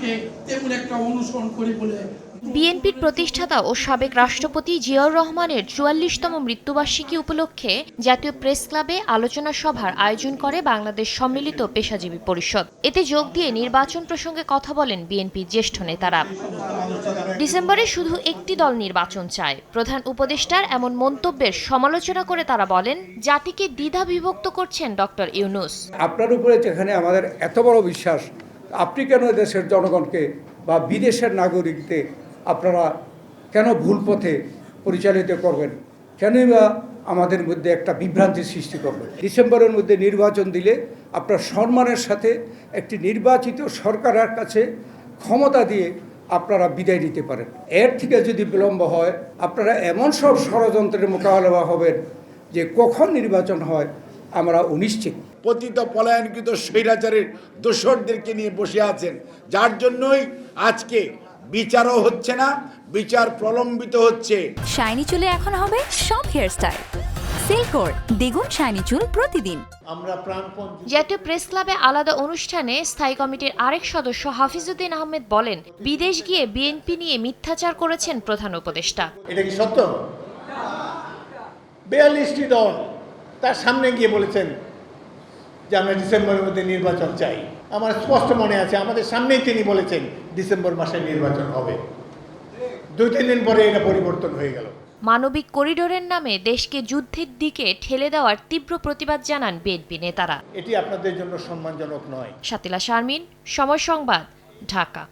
ইতিহাসকে তেমন একটা অনুসরণ করে বলে বিএনপির প্রতিষ্ঠাতা ও সাবেক রাষ্ট্রপতি জিয়াউর রহমানের চুয়াল্লিশতম মৃত্যুবার্ষিকী উপলক্ষে জাতীয় প্রেস ক্লাবে আলোচনা সভার আয়োজন করে বাংলাদেশ সম্মিলিত পেশাজীবী পরিষদ। এতে যোগ দিয়ে নির্বাচন প্রসঙ্গে কথা বলেন বিএনপির জ্যেষ্ঠ নেতারা। ডিসেম্বরে শুধু একটি দল নির্বাচন চায়। প্রধান উপদেষ্টার এমন মন্তব্যের সমালোচনা করে তারা বলেন জাতিকে দ্বিধা বিভক্ত করছেন ডক্টর ইউনুস। আপনার উপরে যেখানে আমাদের এত বড় বিশ্বাস আপনি কেন দেশের জনগণকে বা বিদেশের নাগরিকদের আপনারা কেন ভুল পথে পরিচালিত করবেন? কেনই বা আমাদের মধ্যে একটা বিভ্রান্তি সৃষ্টি করবেন ডিসেম্বরের মধ্যে নির্বাচন দিলে আপনার সম্মানের সাথে একটি নির্বাচিত সরকারের কাছে ক্ষমতা দিয়ে আপনারা বিদায় নিতে পারেন। এর থেকে যদি বিলম্ব হয়, আপনারা এমন সব ষড়যন্ত্রের মোকাবেলা হবেন যে কখন নির্বাচন হয় আমরা অনিশ্চিত। পতিত পলায়নকৃত স্বৈরাচারের দোষরদেরকে নিয়ে বসে আছেন। যার জন্যই আজকে বিচারও হচ্ছে না বিচার প্রলম্বিত হচ্ছে। শাইনি চুলে এখন হবে সব হেয়ারস্টাইল সিল্কোর দ্বিগুণ শাইনি চুল প্রতিদিন। জাতীয় প্রেস ক্লাবে আলাদা অনুষ্ঠানে স্থায়ী কমিটির আরেক সদস্য হাফিজউদ্দিন আহমেদ বলেন বিদেশ গিয়ে বিএনপি নিয়ে মিথ্যাচার করেছেন প্রধান উপদেষ্টা। এটা কি সত্য? বিয়াল্লিশটি দল। তার সামনে গিয়ে বলেছেন যে আমরা ডিসেম্বরের মধ্যে নির্বাচন চাই। আমার স্পষ্ট মনে আছে আমাদের সামনেই তিনি বলেছেন ডিসেম্বর মাসে নির্বাচন হবে। দুই তিন দিন পরে এটা পরিবর্তন হয়ে গেল। মানবিক করিডোরের নামে দেশকে যুদ্ধের দিকে ঠেলে দেওয়ার তীব্র প্রতিবাদ জানান বিএনপি নেতারা। এটি আপনাদের জন্য সম্মানজনক নয়। সাতিলা শারমিন সময় সংবাদ ঢাকা।